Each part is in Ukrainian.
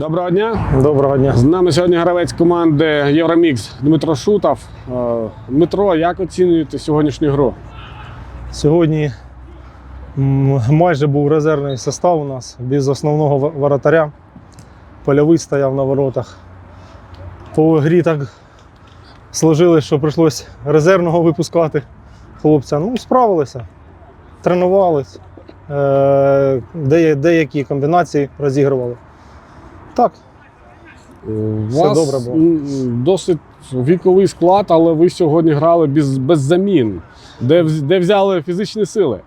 Доброго дня. Доброго дня. З нами сьогодні гравець команди Євромікс Дмитро Шутов. Е, Дмитро, як оцінюєте сьогоднішню гру? Сьогодні майже був резервний состав у нас без основного воротаря. Польовий стояв на воротах. По грі так сложилось, що прийшлось резервного випускати хлопця. Ну, справилися, тренувались, е- деякі комбінації розігрували. Так, У Все вас добре було. досить віковий склад, але ви сьогодні грали без, без замін. Де, вз- де взяли фізичні сили?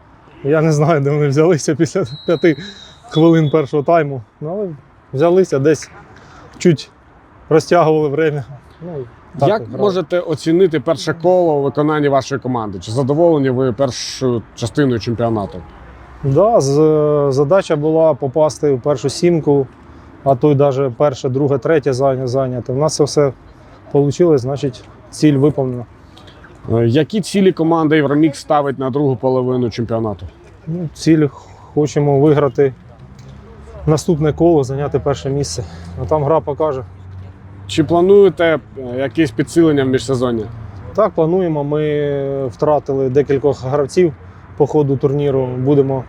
Я не знаю, де вони взялися після п'яти хвилин першого тайму. Ну, але взялися десь чуть розтягували время. Ну, і так як грали. можете оцінити перше коло у виконанні вашої команди? Чи задоволені ви першою частиною чемпіонату? Да, з- задача була попасти в першу сімку, а то й навіть перше, друге, третє зайня- зайняти. У нас це все вийшло, значить, ціль виповнена. Е, Які цілі команда Євромікс ставить на другу половину чемпіонату? Ну, ціль хочемо виграти наступне коло, зайняти перше місце. А там гра покаже. Чи плануєте е, якесь підсилення в міжсезоння? Так, плануємо. Ми втратили декількох гравців по ходу турніру. Будемо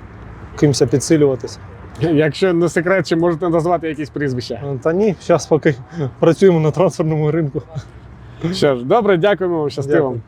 кимось підсилюватися. Якщо не секрет, чи можете назвати якісь прізвища? Та ні, зараз поки працюємо на трансферному ринку. Що ж, добре, дякуємо щасти Дякую.